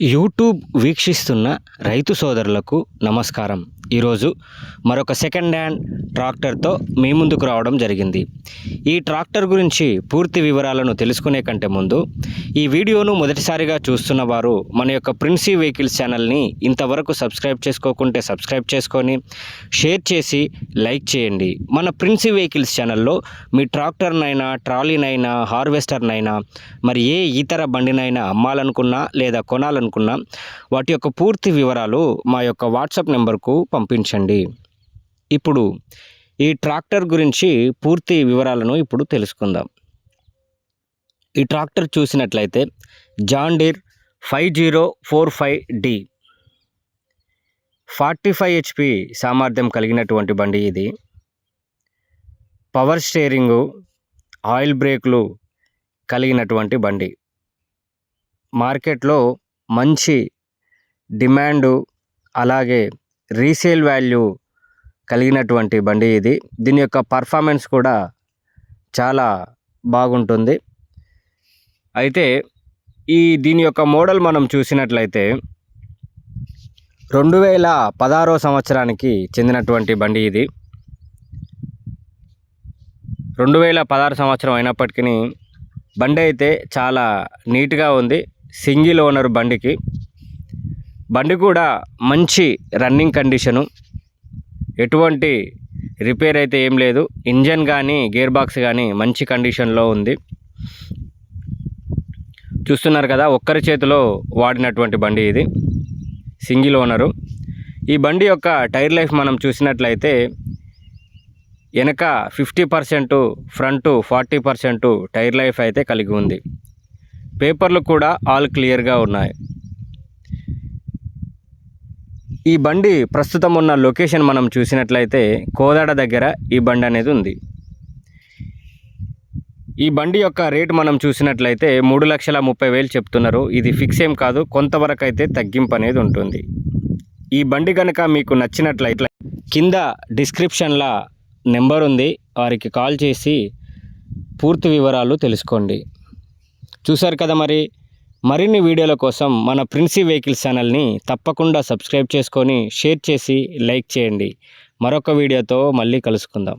YouTube వీక్షిస్తున్న రైతు సోదరులకు నమస్కారం. ఈరోజు మరొక సెకండ్ హ్యాండ్ ట్రాక్టర్తో మీ ముందుకు రావడం జరిగింది. ఈ ట్రాక్టర్ గురించి పూర్తి వివరాలను తెలుసుకునే కంటే ముందు ఈ వీడియోను మొదటిసారిగా చూస్తున్న వారు మన యొక్క ప్రిన్సీ వెహికల్స్ ఛానల్ని ఇంతవరకు సబ్స్క్రైబ్ చేసుకోకుంటే సబ్స్క్రైబ్ చేసుకొని షేర్ చేసి లైక్ చేయండి. మన ప్రిన్సీ వెహికల్స్ ఛానల్లో మీ ట్రాక్టర్నైనా ట్రాలీనైనా హార్వెస్టర్నైనా మరి ఏ ఇతర బండినైనా అమ్మాలనుకున్నా లేదా కొనాలనుకున్నా వాటి యొక్క పూర్తి వివరాలు మా యొక్క వాట్సాప్ నెంబర్కు పంపించండి. ఇప్పుడు ఈ ట్రాక్టర్ గురించి పూర్తి వివరాలను ఇప్పుడు తెలుసుకుందాం. ఈ ట్రాక్టర్ చూసినట్లయితే John Deere five zero four five D. Forty five HP సామర్థ్యం కలిగినటువంటి బండి ఇది. పవర్ స్టీరింగు ఆయిల్ బ్రేక్లు కలిగినటువంటి బండి. మార్కెట్లో మంచి డిమాండు అలాగే రీసేల్ వాల్యూ కలిగినటువంటి బండి ఇది. దీని యొక్క పర్ఫార్మెన్స్ కూడా చాలా బాగుంటుంది. అయితే ఈ దీని యొక్క మోడల్ మనం చూసినట్లయితే రెండు వేల పదహారో సంవత్సరానికి చెందినటువంటి బండి ఇది. రెండు వేల పదహారు సంవత్సరం అయినప్పటికీ బండి అయితే చాలా నీట్గా ఉంది. సింగిల్ ఓనర్ బండికి. బండి కూడా మంచి రన్నింగ్ కండిషను. ఎటువంటి రిపేర్ అయితే ఏం లేదు. ఇంజన్ కానీ గేర్ బాక్స్ కానీ మంచి కండిషన్లో ఉంది. చూస్తున్నారు కదా ఒక్కరి చేతిలో వాడినటువంటి బండి ఇది. Single owner. ఈ బండి యొక్క టైర్ లైఫ్ మనం చూసినట్లయితే వెనక fifty percent front forty percent tyre life అయితే కలిగి ఉంది. పేపర్లు కూడా ఆల్ క్లియర్గా ఉన్నాయి. ఈ బండి ప్రస్తుతం ఉన్న లొకేషన్ మనం చూసినట్లయితే కోదాడ దగ్గర ఈ బండి అనేది ఉంది. ఈ బండి యొక్క రేటు మనం చూసినట్లయితే మూడు లక్షల ముప్పై వేలు చెప్తున్నారు. ఇది ఫిక్స్ ఏం కాదు కొంతవరకు అయితే తగ్గింపు అనేది ఉంటుంది. ఈ బండి కనుక మీకు నచ్చినట్లయితే కింద డిస్క్రిప్షన్లో నెంబర్ ఉంది. వారికి కాల్ చేసి పూర్తి వివరాలు తెలుసుకోండి. చూశారు కదా మరి మరిన్ని వీడియోల కోసం మన ప్రిన్సీ వెహికల్స్ ఛానల్ని తప్పకుండా సబ్స్క్రైబ్ చేసుకొని షేర్ చేసి లైక్ చేయండి. మరొక వీడియోతో మళ్ళీ కలుసుకుందాం.